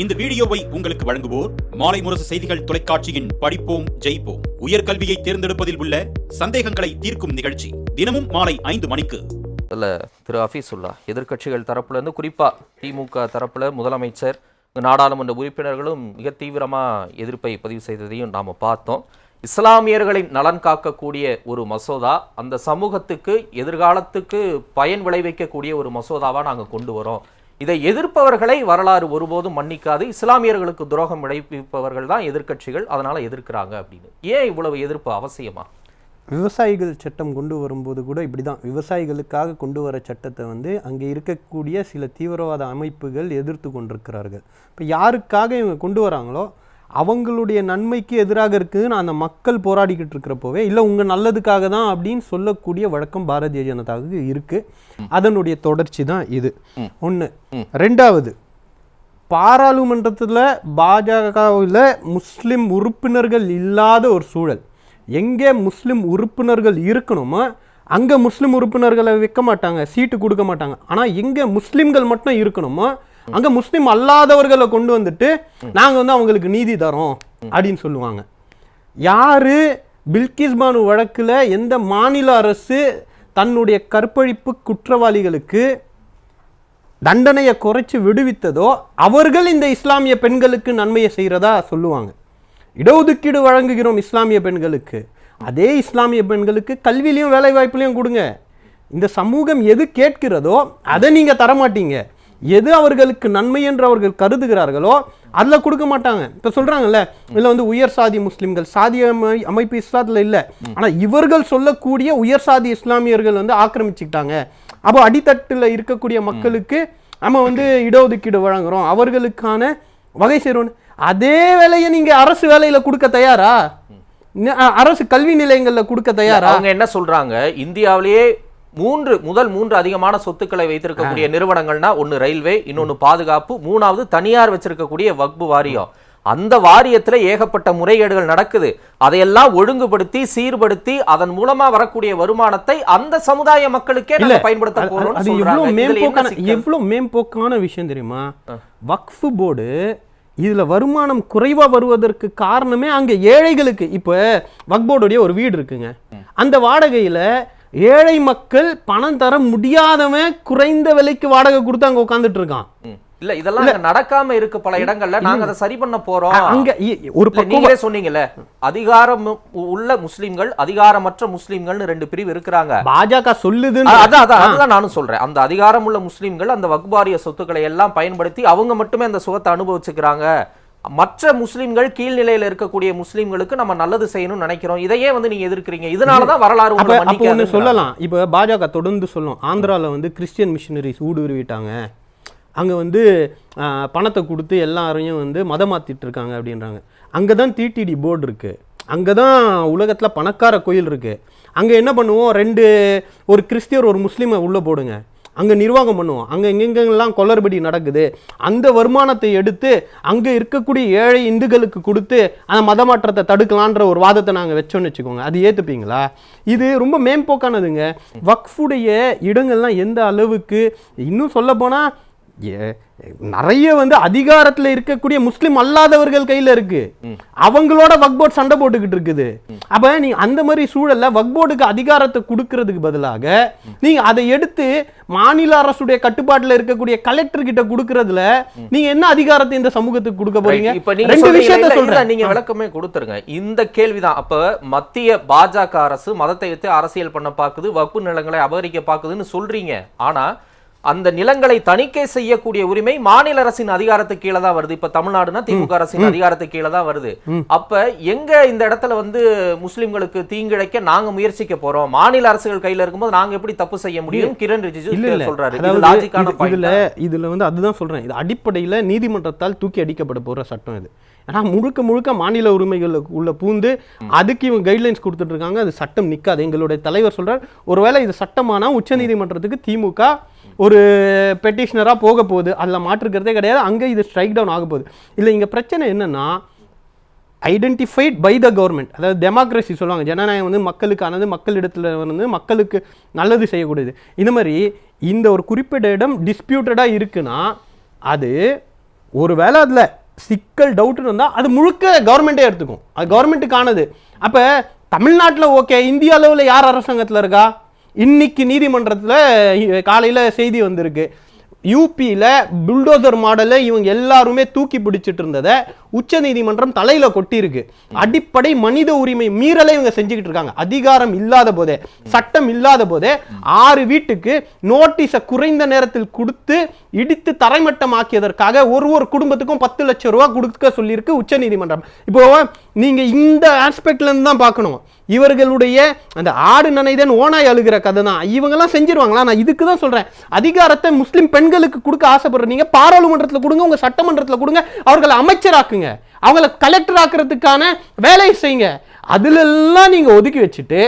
இந்த வீடியோவை உங்களுக்கு வழங்குவோர் மாலை முரசு செய்திகள் தொலைக்காட்சியின் படிப்போம் ஜெயிப்போம். உயர்கல்வியை தேர்ந்தெடுப்பதில் உள்ள சந்தேகங்களை தீர்க்கும் நிகழ்ச்சி தினமும் மாலை ஐந்து மணிக்கு. அதில் திரு ஹஃபீசுல்லா எதிர்க்கட்சிகள் தரப்புலேருந்து குறிப்பாக திமுக தரப்பில் முதலமைச்சர் நாடாளுமன்ற உறுப்பினர்களும் மிக தீவிரமாக எதிர்ப்பை பதிவு செய்ததையும் நாம் பார்த்தோம். இஸ்லாமியர்களின் நலன் காக்கக்கூடிய ஒரு மசோதா அந்த சமூகத்துக்கு எதிர்காலத்துக்கு பயன் விளைவிக்கக்கூடிய ஒரு மசோதாவாக நாங்கள் கொண்டு வரோம். இதை எதிர்ப்பவர்களை வரலாறு ஒருபோதும் மன்னிக்காது இஸ்லாமியர்களுக்கு துரோகம் விளைவிப்பவர்கள் தான் எதிர்க்கட்சிகள் அதனால் எதிர்க்கிறாங்க அப்படின்னு. ஏன் இவ்வளவு எதிர்ப்பு அவசியமா? விவசாயிகள் சட்டம் கொண்டு வரும்போது கூட இப்படி தான் விவசாயிகளுக்காக கொண்டு வர சட்டத்தை வந்து அங்கே இருக்கக்கூடிய சில தீவிரவாத அமைப்புகள் எதிர்த்து கொண்டிருக்கிறார்கள். இப்போ யாருக்காக இவங்க கொண்டு வராங்களோ அவங்களுடைய நன்மைக்கு எதிராக இருக்குதுன்னு அந்த மக்கள் போராடிக்கிட்டு இருக்கிறப்போவே இல்லை உங்கள் நல்லதுக்காக தான் அப்படின்னு சொல்லக்கூடிய வழக்கம் பாரதிய ஜனதாவுக்கு இருக்குது அதனுடைய தொடர்ச்சி தான் இது. ஒன்று ரெண்டாவது பாராளுமன்றத்தில் பாஜகவில் முஸ்லிம் உறுப்பினர்கள் இல்லாத ஒரு சூழல். எங்கே முஸ்லிம் உறுப்பினர்கள் இருக்கணுமோ அங்கே முஸ்லீம் உறுப்பினர்களை வைக்க மாட்டாங்க சீட்டு கொடுக்க மாட்டாங்க. ஆனால் எங்கே முஸ்லீம்கள் மட்டும் இருக்கணுமோ அங்கே முஸ்லீம் அல்லாதவர்களை கொண்டு வந்துட்டு நாங்கள் வந்து அவங்களுக்கு நீதி தரோம் அப்படின்னு சொல்லுவாங்க. யாரு பில்கிஸ் பானு வழக்கில் எந்த மாநில அரசு தன்னுடைய கற்பழிப்பு குற்றவாளிகளுக்கு தண்டனையை குறைச்சி விடுவித்ததோ அவர்கள் இந்த இஸ்லாமிய பெண்களுக்கு நன்மையை செய்கிறதா சொல்லுவாங்க. இடஒதுக்கீடு வழங்குகிறோம் இஸ்லாமிய பெண்களுக்கு. அதே இஸ்லாமிய பெண்களுக்கு கல்வியிலையும் வேலை வாய்ப்புலையும் கொடுங்க. இந்த சமூகம் எது கேட்கிறதோ அதை நீங்கள் தரமாட்டீங்க. எது அவர்களுக்கு நன்மை என்று அவர்கள் கருதுகிறார்களோ அதில் கொடுக்க மாட்டாங்க. இப்போ சொல்கிறாங்கல்ல இதில் வந்து உயர் சாதி முஸ்லீம்கள் சாதி அமை அமைப்பு இஸ்லாத்தில் இல்லை. ஆனால் இவர்கள் சொல்லக்கூடிய உயர் சாதி இஸ்லாமியர்கள் வந்து ஆக்கிரமிச்சுக்கிட்டாங்க. அப்போ அடித்தட்டில் இருக்கக்கூடிய மக்களுக்கு நம்ம வந்து இடஒதுக்கீடு வழங்குகிறோம் அவர்களுக்கான வகை செய்கிறோம் அதே வேலையை நீங்கள் அரசு வேலையில் கொடுக்க தயாரா? அரசு கல்வி நிலையங்களில் கொடுக்க தயாரா? அவங்க என்ன சொல்கிறாங்க இந்தியாவிலேயே மூன்று முதல் மூன்று அதிகமான சொத்துக்களை வைத்திருக்கக்கூடிய நிறுவனங்கள்னா ஒன்னு ரயில்வே இன்னொன்னு பாதுகாப்பு மூணாவது தனியார் வச்சிருக்கக்கூடிய வக்பு வாரியம் அந்த வாரியத்துல ஏகப்பட்ட முறைகேடுகள் நடக்குது. அதையெல்லாம் ஒழுங்குபடுத்தி சீர்படுத்தி அதன் மூலமா வரக்கூடிய வருமானத்தை அந்த சமுதாய மக்களுக்கே பயன்படுத்த அது எவ்வளவு மேம்போக்கான விஷயம் தெரியுமா? வக்ஃபு போர்டு இதுல வருமானம் குறைவா வருவதற்கு காரணமே அங்க ஏழைகளுக்கு. இப்ப வக் போர்டுடைய ஒரு வீடு இருக்குங்க. அந்த வாடகையில ஏழை மக்கள் பணம் தர முடியாதவன் குறைந்த விலைக்கு வாடகை கொடுத்து அங்க உட்கார்ந்துட்டு இருக்கான். இல்ல இதெல்லாம் நடக்காம இருக்கு பல இடங்கள்ல நாங்க அதை சரி பண்ண போறோம். அங்க ஒரு நீங்களே சொன்னீங்கல்ல அதிகாரம் உள்ள முஸ்லிம்கள் அதிகாரமற்ற முஸ்லிம்கள்னு ரெண்டு பிரிவு இருக்கிறாங்க. பாஜக சொல்லுதுன்னு அ- அதான் அதான் அதுதான் நானும் சொல்றேன். அந்த அதிகாரம் உள்ள முஸ்லிம்கள் அந்த வக்பாரிய சொத்துக்களை எல்லாம் பயன்படுத்தி அவங்க மட்டுமே அந்த சுகத்தை அனுபவிச்சுக்கிறாங்க. மற்ற முஸ்லிம்கள் கீழ்நிலையில இருக்கக்கூடிய முஸ்லிம்களுக்கு நம்ம நல்லது செய்யணும்னு நினைக்கிறோம். இதையே வந்து நீங்க எதிர்க்கிறீங்க. இதனாலதான் வரலாறு அப்ப உங்களை அப்போ ஒன்று. சொல்லலாம். இப்போ பாஜக தொடர்ந்து சொல்லும் ஆந்திரால வந்து கிறிஸ்டியன் மிஷினரிஸ் ஊடுருவிட்டாங்க அங்க வந்து பணத்தை கொடுத்து எல்லாரையும் வந்து மதம் மாத்திட்டு இருக்காங்க அப்படின்றாங்க. அங்கே தான் டிடிடி போர்டு இருக்கு. அங்கே தான் உலகத்தில் பணக்கார கோயில் இருக்கு. அங்கே என்ன பண்ணுவோம்? ரெண்டு ஒரு கிறிஸ்டியர் ஒரு முஸ்லீமை உள்ளே போடுங்க. அங்கே நிர்வாகம் பண்ணுவோம். அங்கே எங்கெங்கெல்லாம் கொள்ளறுபடி நடக்குது. அந்த வருமானத்தை எடுத்து அங்கே இருக்கக்கூடிய ஏழை இந்துக்களுக்கு கொடுத்து அந்த மதமாற்றத்தை தடுக்கலான்ற ஒரு வாதத்தை நாங்கள் வச்சோன்னு வச்சுக்கோங்க. அது ஏற்றுப்பீங்களா இது ரொம்ப மேம்போக்கானதுங்க. வக்ஃபுடைய இடங்கள்லாம் எந்த அளவுக்கு இன்னும் சொல்ல நிறைய வந்து அதிகாரத்தில் இருக்கக்கூடிய முஸ்லிம் அல்லாதவர்கள் கையில் இருக்கு. அவங்களோட வக்போர்ட் சண்டை போட்டுக்கிட்டு இருக்குது. அப்ப நீ அந்த மாதிரி சூழல்ல வக்போர்டுக்கு அதிகாரத்தை கொடுக்கறதுக்கு பதிலாக நீங்க அதை எடுத்து மாநில அரசுடைய கட்டுப்பாட்டுல இருக்கக்கூடிய கலெக்டர் கிட்ட கொடுக்கறதுல நீங்க என்ன அதிகாரத்தை இந்த சமூகத்துக்கு கொடுக்க போறீங்க? இப்ப ரெண்டு விஷயத்த இல்ல, இல்ல, சொல்றேன் நீங்க விளக்கமே கொடுத்துருங்க. இந்த கேள்விதான். அப்ப மத்திய பாஜக அரசு மதத்தை வைத்து அரசியல் பண்ண பாக்குது வகுப்பு நிலங்களை அபகரிக்க பாக்குதுன்னு சொல்றீங்க. ஆனா அந்த நிலங்களை தணிக்கை செய்யக்கூடிய உரிமை மாநில அரசின் அதிகாரத்துக்கு கீழே தான் வருது. இப்ப தமிழ்நாடுனா திமுக அரசின் அதிகாரத்துக்கு கீழே தான் வருது. அப்ப எங்க இந்த இடத்துல வந்து முஸ்லிம்களுக்கு தீங்கிழைக்க நாங்க முயற்சிக்க போறோம்? மாநில அரசுகள் கையில இருக்கும்போது நாங்க எப்படி தப்பு செய்ய முடியும்? கிரண் ரிஜிஜு சொல்றாரு. இதுல இதுல வந்து அதுதான் சொல்றேன். இது அடிப்படையில நீதிமன்றத்தால் தூக்கி அடிக்கப்பட போற சட்டம் இது. ஏன்னா முழுக்க முழுக்க மாநில உரிமைகள் உள்ள பூந்து அதுக்கு இவங்க கைட்லைன்ஸ் கொடுத்துட்டு இருக்காங்க. அது சட்டம் நிக்காது. எங்களுடைய தலைவர் சொல்றார் ஒருவேளை இது சட்டமானா உச்சநீதிமன்றத்துக்கு திமுக ஒரு பெட்டிஷனராக போக போகுது அதில் மாற்றுக்கிறதே கிடையாது. அங்கே இது ஸ்ட்ரைக் டவுன் ஆக போகுது இல்லை இங்கே பிரச்சனை என்னென்னா ஐடென்டிஃபைட் பை த கவர்மெண்ட் அதாவது டெமோக்ரஸி சொல்லுவாங்க. ஜனநாயகம் வந்து மக்களுக்கானது மக்களிடத்தில் வந்து மக்களுக்கு நல்லது செய்யக்கூடியது. இந்த மாதிரி இந்த ஒரு குறிப்பிட்ட இடம் டிஸ்பியூட்டடாக இருக்குன்னா அது ஒரு வேளை அதில் சிக்கல் டவுட்டுன்னு இருந்தால் அது முழுக்க கவர்மெண்ட்டே எடுத்துக்கும். அது கவர்மெண்ட்டுக்கானது அப்போ தமிழ்நாட்டில் ஓகே இந்திய அளவில் யார் அரசாங்கத்தில் இருக்கா? இன்னைக்கு நீதிமன்றத்தில் காலையில் செய்தி வந்திருக்கு. யூபியில் புல்டோசர் மாடலை இவங்க எல்லாருமே தூக்கி பிடிச்சிட்டு இருந்ததை உச்ச நீதிமன்றம் தலையில் கொட்டியிருக்கு. அடிப்படை மனித உரிமை மீறலை இவங்க செஞ்சுக்கிட்டு இருக்காங்க. அதிகாரம் இல்லாத போதே சட்டம் இல்லாத போதே ஆறு வீட்டுக்கு நோட்டீஸை குறைந்த நேரத்தில் கொடுத்து இடித்து தரைமட்டமாக்கியதற்காக ஒரு ஒரு குடும்பத்துக்கும் பத்து லட்சம் ரூபா கொடுக்க சொல்லியிருக்கு உச்ச நீதிமன்றம். இப்போ நீங்கள் இந்த ஆஸ்பெக்ட்லேருந்து தான் பார்க்கணும். இவர்களுடைய அந்த ஆடு நனைதன் ஓனாய் அழுகிற கதை தான் இவங்கெல்லாம் செஞ்சிருவாங்களா? நான் இதுக்கு தான் சொல்கிறேன் அதிகாரத்தை முஸ்லீம் பெண்களுக்கு கொடுக்க ஆசைப்படுற நீங்கள் பாராளுமன்றத்தில் கொடுங்க உங்கள் சட்டமன்றத்தில் கொடுங்க அவர்களை அமைச்சராக்குங்க. அவங்கள கலெக்டர் ஆக்குறதுக்கான வேலையை செய்யுங்க. அதுலெல்லாம் நீங்கள் ஒதுக்கி வச்சுட்டு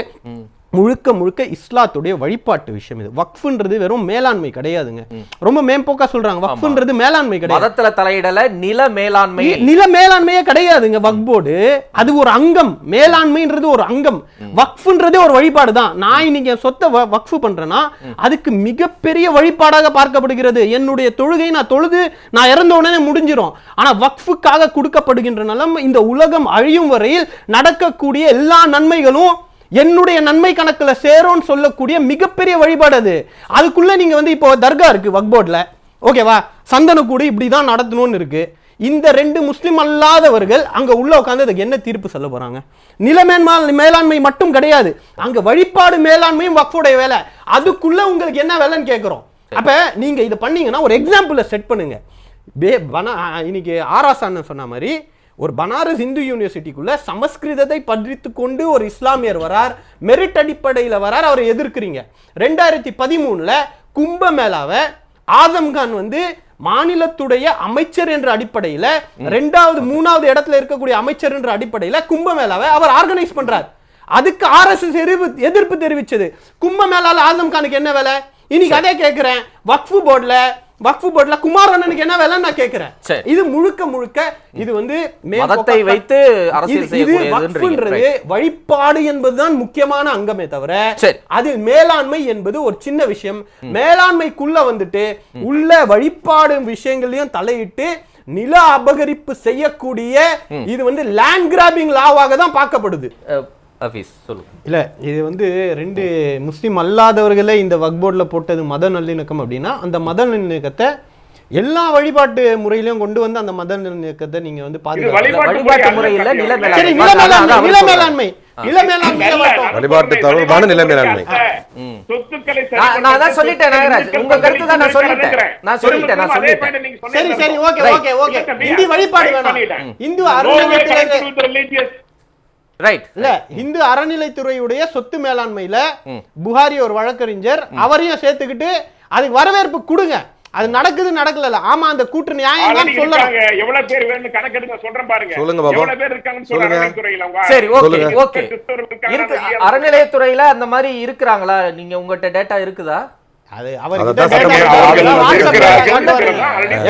முழுக்க முழுக்க இஸ்லாத்துடைய வழிபாட்டு விஷயம் இது. வக்ஃபுன்றது வெறும் மேலாண்மை கிடையாதுங்க. ரொம்ப மேம்போக்கா சொல்றாங்க. வக்ஃபுன்றது மேலாண்மை கிடையாது. மதத்துல தலையிடல நில மேலாண்மை. நில மேலாண்மையே கிடையாதுங்க வக்ஃப் போர்டு. அது ஒரு அங்கம். மேலாண்மைன்றது ஒரு அங்கம். வக்ஃப்ன்றதே ஒரு வழிபாடு தான். நான் இன்னைக்கு சொத்தை வக்ஃப் பண்றேன்னா அதுக்கு மிகப்பெரிய வழிபாடாக பார்க்கப்படுகிறது. என்னுடைய தொழுகை நான் தொழுது நான் இறந்த உடனே முடிஞ்சிரும். ஆனா வக்ஃபுக்காக கொடுக்கப்படுகின்ற நலம் இந்த உலகம் அழியும் வரையில் நடக்கக்கூடிய எல்லா நன்மைகளும் என்னுடைய நன்மை கணக்கில் சேரும்னு சொல்லக்கூடிய மிகப்பெரிய வழிபாடு அது. அதுக்குள்ளே நீங்கள் வந்து இப்போ தர்கா இருக்குது வக்போர்டில் ஓகேவா ஓகேவா சந்தனக்கூடு இப்படி தான் நடத்தணும்னு இருக்குது இந்த ரெண்டு முஸ்லீம் அல்லாதவர்கள் அங்கே உள்ள உட்காந்து அதுக்கு என்ன தீர்ப்பு சொல்ல போகிறாங்க நிலமேன்மா மேலாண்மை மட்டும் கிடையாது. அங்கே வழிபாடு மேலாண்மையும் வக்ஃபுடைய வேலை. அதுக்குள்ளே உங்களுக்கு என்ன வேலைன்னு கேட்குறோம் அப்போ நீங்கள் இதை பண்ணீங்கன்னா ஒரு எக்ஸாம்பிளை செட் பண்ணுங்கள் பே இன்னைக்கு ஆராசான்னு சொன்ன மாதிரி ஒரு பனாரஸ் இந்து யூனிவர்சிட்டிக்குள்ள சமஸ்கிருதத்தை படித்து கொண்டு ஒரு இஸ்லாமியர் வரார் மெரிட் அடிப்படையில் வரார் அவரை எதிர்க்கிறீங்க. ரெண்டாயிரத்தி பதிமூணுல கும்பமேளாவை ஆசம் கான் வந்து மாநிலத்துடைய அமைச்சர் என்ற அடிப்படையில ரெண்டாவது மூணாவது இடத்துல இருக்கக்கூடிய அமைச்சர் என்ற அடிப்படையில கும்பமேளாவை அவர் ஆர்கனைஸ் பண்றார். அதுக்கு ஆர்எஸ்எஸ் எதிர்ப்பு எதிர்ப்பு தெரிவிச்சது. கும்பமேளால ஆசம் கானுக்கு என்ன வேலை? இன்னைக்கு அதே கேட்கிறேன் வக்ஃபு போர்டுல வக்ஃபு போர்டுல குமார் அண்ணனுக்கு என்ன வேலைன்னு நான் கேட்கிறேன். இது முழுக்க முழுக்க இது வந்து மதத்தை வைத்து இது-. வக்ஃபுன்றது வழிபாடு என்பதுதான் முக்கியமான அங்கமே தவிர. அதில் மேலாண்மை என்பது ஒரு சின்ன விஷயம் மேலாண்மைக்குள்ள வந்துட்டு உள்ள வழிபாடு விஷயங்களையும் தலையிட்டு நில அபகரிப்பு செய்யக்கூடிய இது வந்து லேண்ட் கிராபிங் லாவாக தான் பார்க்கப்படுது ஹஃபீஸ் சொல்லுங்க இல்ல இது வந்து ரெண்டு முஸ்லிம் அல்லாதவர்களே இந்த வக்போர்ட்ல போட்டது மத நல்லிணக்கம் அப்படின்னா அந்த மத நல்லிணக்கத்தை எல்லா வழிபாட்டு முறையிலையும் கொண்டு வந்து அந்த மத நல்லிணக்கத்தை நீங்க வந்து பாதுகாக்க வழிபாட்டு வழிபாட்டு முறை முறையில் நில மேலாண்மை நில மேலாண்மை வழிபாட்டு தொடர்பான நில மேலாண்மை. நான் தான் சொல்லிட்டேன் நாகராஜ். உங்க கருத்து தான் நான் சொல்லிட்டேன். நான் சொல்லிட்டேன் நான் சொல்லிட்டேன். சரி சரி. ஓகே. Okay okay. இந்தி வழிபாடு வேணாம். இந்து No ரைட் இல்ல இந்து அறநிலைத்துறையுடைய சொத்து மேலாண்மையில புகாரி ஒரு வழக்கறிஞர் அவரையும் சேர்த்துக்கிட்டு அதுக்கு வரவேற்பு கொடுங்க. அது நடக்குது நடக்கல ஆமா அந்த கூற்று நியாயம் சொல்லலாம். எவ்வளவு பேர் வேணும்னு கணக்கெடுங்க சொல்றேன் பாருங்க. சொல்லுங்க பாப்போம். எவ்வளவு பேர் இருக்காங்கன்னு சொல்லுங்க. சரி ஓகே. ஓகே இருக்கு? அறநிலையத்துறையில அந்த மாதிரி இருக்கிறாங்களா? நீங்க உங்ககிட்ட டேட்டா இருக்குதா? அது அவர் கிட்ட.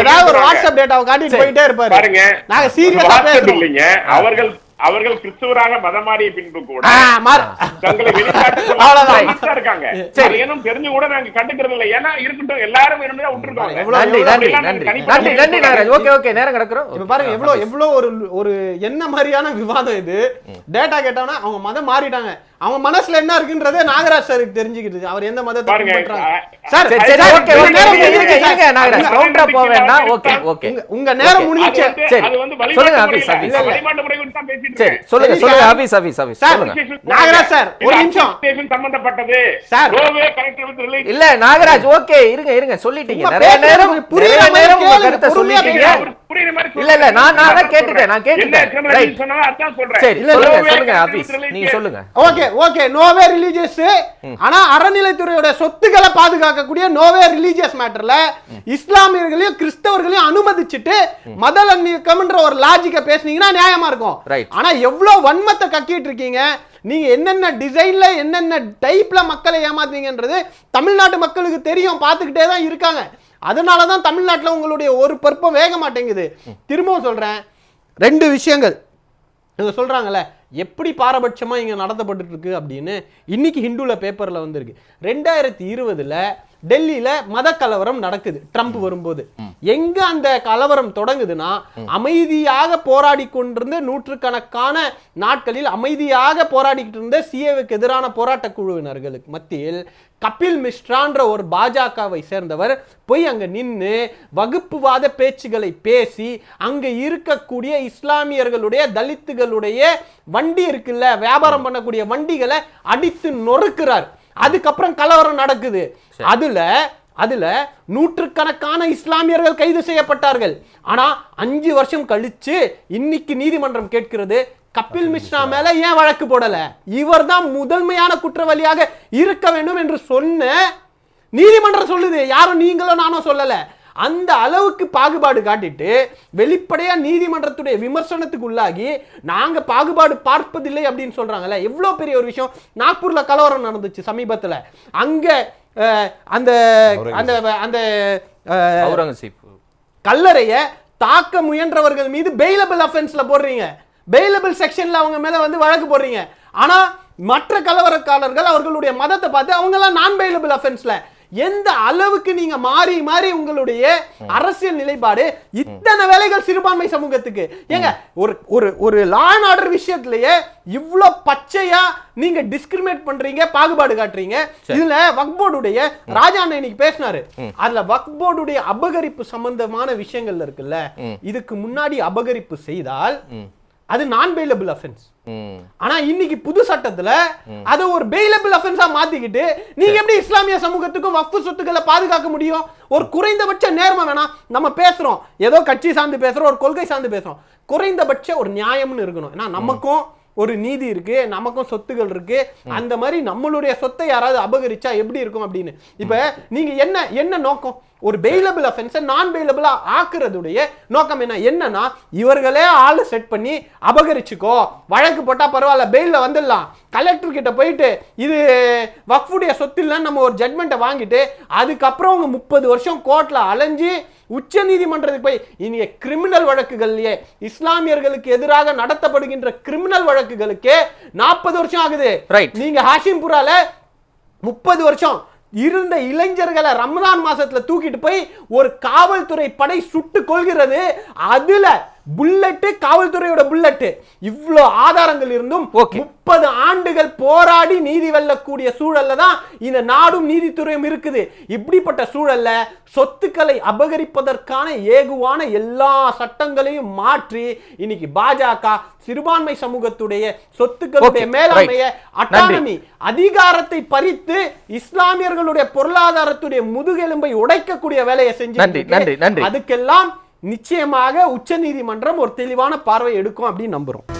ஏதாவது ஒரு வாட்ஸ்அப் டேட்டாவை காட்டிட்டு. போயிட்டே இருப்பாரு. பாருங்க. நாங்க சீரியஸா பேசுறோம். இல்லைங்க. அவர்கள் அவர்கள் கிறிஸ்துவராக மதமாறிய பின்பு கூட. தங்களை. அமைச்சா இருக்காங்க. ஏனும் தெரிஞ்சு கூட நாங்க கண்டுக்கிறது இல்லை ஏன்னா இருக்கட்டும் எல்லாரும் வேணும்னு விட்டுருக்கோம் ஓகே நேரம் கிடக்குறோம். இப்ப பாருங்க எவ்வளவு எவ்வளவு ஒரு ஒரு என்ன மாதிரியான விவாதம் இது. டேட்டா கேட்டோம்னா அவங்க மதம் மாறிட்டாங்க. அவங்க மனசுல என்ன இருக்குன்றதே நாகராஜ் சாருக்கு தெரிஞ்சுக்கிட்டு அவர் எந்த மதத்தை பின்பற்றாங்க உங்க நேரம் முடிஞ்சுச்சு சார். நாகராஜ் சரி. சொல்லுங்க. சொல்லுங்க. ஆபீஸ் ஆபீஸ் ஆபீஸ் நாகராஜ் ஒரு நிமிஷம். சம்பந்தப்பட்டது. இல்ல நாகராஜ் ஓகே இருங்க இருங்க சொல்லிட்டீங்க நிறைய நேரம் மாதிரி நேரம் உங்க கருத்தை சொல்லிட்டீங்க இல்ல, இல்ல, நான் நான். கேட்டுட்டேன், நான் கேட்டுட்டேன். சரி சொல்லுங்க ஆபீஸ். நீங்க சொல்லுங்க ஓகே ஓகே நோவே ரிலீஜியஸ். ஆனா அறநிலைத்துறையோட சொத்துக்களை பாதுகாக்கக்கூடிய நோவே ரிலீஜியஸ் மேட்டர்ல இஸ்லாமியர்களையும் கிறிஸ்தவர்களையும் அனுமதிச்சுட்டு மதநீக்கம்ன்ற ஒரு லாஜிக்க பேசுனீங்கன்னா நியாயமா இருக்கும். ஆனா எவ்வளவு வன்மத்தை கக்கிட்டு இருக்கீங்க? நீங்க என்னென்ன டிசைன்ல என்னென்ன டைப்ல மக்களை ஏமாத்தீங்கன்றது தமிழ்நாட்டு மக்களுக்கு தெரியும் பார்த்துக்கிட்டே தான் இருக்காங்க. அதனால தான் தமிழ்நாட்டுல உங்களுடைய ஒரு பருப்பம் வேக மாட்டேங்குது. திரும்பவும் சொல்றேன் ரெண்டு விஷயங்கள். இவங்க சொல்றாங்கல்ல எப்படி பாரபட்சமா இங்க நடத்தப்பட்டு இருக்கு அப்படின்னு இன்னைக்கு ஹிந்துல பேப்பர்ல வந்திருக்கு. ரெண்டாயிரத்தி இருபதுல டெல்லியில மத கலவரம் நடக்குது. ட்ரம்ப் வரும்போது. எங்க அந்த கலவரம் தொடங்குதுன்னா அமைதியாக போராடி கொண்டிருந்த நூற்றுக்கணக்கான நாட்களில் அமைதியாக போராடிக்கிட்டு இருந்த சிஏவுக்கு எதிரான போராட்ட குழுவினர்களுக்கு மத்தியில் கபில் மிஸ்ரான்ற ஒரு பாஜகவை சேர்ந்தவர் போய் அங்க நின்னு வகுப்புவாத பேச்சுகளை பேசி அங்க இருக்கக்கூடிய இஸ்லாமியர்களுடைய தலித்துகளுடைய வண்டி இருக்குல்ல வியாபாரம் பண்ணக்கூடிய வண்டிகளை அடித்து நொறுக்கிறார். அதுக்கப்புறம் கலவரம் நடக்குது. அதுல அதுல நூற்றுக்கணக்கான இஸ்லாமியர்கள் கைது செய்யப்பட்டார்கள். ஆனா அஞ்சு வருஷம் கழிச்சு இன்னைக்கு நீதிமன்றம் கேட்கிறது கபில் மிஸ்ரா மேல ஏன் வழக்கு போடல? இவர்தான் முதன்மையான குற்றவாளியாக இருக்க வேண்டும் என்று சொன்ன நீதிமன்றம் சொல்லுது. யாரும் நீங்களும் நானும் சொல்லல. அந்த அளவுக்கு பாகுபாடு காட்டிட்டு வெளிப்படையா நீதிமன்றத்துடைய விமர்சனத்துக்கு உள்ளாகி நாங்க பாகுபாடு பார்ப்பதில்லை அப்படின்னு சொல்றாங்கல்ல. எவ்வளவு பெரிய ஒரு விஷயம். நாக்பூர்ல கலவரம் நடந்துச்சு சமீபத்துல. அங்க அந்த அந்த அந்த கல்லறைய தாக்க முயன்றவர்கள் மீது பெயிலபிள் அஃபென்ஸ்ல போடுறீங்க. பெயிலபிள் செக்ஷன்ல அவங்க மேல வந்து வழக்கு போடுறீங்க. ஆனா மற்ற கலவரக்காரர்கள் அவர்களுடைய மதத்தை பார்த்து அவங்க எல்லாம் நான் பெயிலபிள் அஃபென்ஸ்ல எந்த அளவுக்கு நீங்க மாறி மாறி உங்களுடைய அரசியல் நிலைப்பாடு இத்தனை வேலைகள் சிறுபான்மை சமூகத்துக்கு? ஏங்க ஒரு ஒரு ஒரு லா அண்ட் ஆர்டர் விஷயத்திலேயே இவ்ளோ பச்சையா நீங்க டிஸ்கிரிமினேட் பண்றீங்க பாகுபாடு காட்டுறீங்க. இதுல வக்போர்டுடைய ராஜா இன்னைக்கு பேசினாரு. அதுல வக்போர்டுடைய அபகரிப்பு சம்பந்தமான விஷயங்கள்ல இருக்குல்ல இதுக்கு முன்னாடி அபகரிப்பு செய்தால் அது நான் பெயிலபிள் அஃபென்ஸ் ஆனா இன்னைக்கு புது சட்டத்துல அதை ஒரு பெயிலபிள் அஃபென்ஸா மாத்திக்கிட்டு நீங்க எப்படி இஸ்லாமிய சமூகத்துக்கும் வக்ஃபு சொத்துக்களை பாதுகாக்க முடியும்? ஒரு குறைந்தபட்ச நேர்மை வேணாம் நம்ம பேசுறோம். ஏதோ கட்சி சார்ந்து பேசுறோம் ஒரு கொள்கை சார்ந்து பேசுறோம். குறைந்தபட்ச ஒரு நியாயம்னு இருக்கணும். ஏன்னா நமக்கும் ஒரு நீதி இருக்கு நமக்கும் சொத்துகள் இருக்கு. அந்த மாதிரி நம்மளுடைய சொத்தை யாராவது அபகரிச்சா எப்படி இருக்கும் அப்படின்னு? இப்ப நீங்க என்ன என்ன நோக்கம்? ஒரு பெயிலபிள் அஃபென்ஸை நான் பெயிலபிளா ஆக்குறதுடைய நோக்கம் என்ன? என்னன்னா இவர்களே ஆளை செட் பண்ணி அபகரிச்சுக்கோ. வழக்கு போட்டா பரவாயில்ல பெயில்ல வந்துடலாம். கலெக்டர் கிட்ட போயிட்டு இது வக்ஃபுடைய சொத்து இல்லைன்னு நம்ம ஒரு ஜட்மெண்ட்டை வாங்கிட்டு அதுக்கப்புறம் அவங்க முப்பது வருஷம் கோர்ட்ல அலைஞ்சு உச்ச நீதிமன்றத்துக்கு போய் இனிய கிரிமினல் வழக்குகள்லயே இஸ்லாமியர்களுக்கு எதிராக நடத்தப்படுகின்ற கிரிமினல் வழக்குகளுக்கே நாற்பது வருஷம் ஆகுது. நீங்க ஹாஷிம்புரால முப்பது வருஷம் இருந்த இளைஞர்களை ரம்ஜான் மாசத்துல தூக்கிட்டு போய் ஒரு காவல்துறை படை சுட்டு கொள்கிறது அதுல புல்லட்டு காவல்துறையோட புல்லட்டு இவ்வளோ ஆதாரங்கள் இருந்தும். முப்பது ஆண்டுகள் போராடி நீதி வெல்லக்கூடிய சூழல்ல தான் இந்த நாடும் நீதித்துறையும் இருக்குது இப்படிப்பட்ட சூழல்ல சொத்துக்களை அபகரிப்பதற்கான ஏகுவான எல்லா சட்டங்களையும் மாற்றி இன்னைக்கு பாஜக சிறுபான்மை சமூகத்துடைய சொத்துக்களுடைய மேலாண்மைய. அட்டானமி அதிகாரத்தை பறித்து இஸ்லாமியர்களுடைய பொருளாதாரத்துடைய முதுகெலும்பை உடைக்கக்கூடிய வேலையை செஞ்சு. அதுக்கெல்லாம் நிச்சயமாக உச்சநீதிமன்றம் ஒரு தெளிவான பார்வை எடுக்கும் அப்படின்னு நம்புறோம்.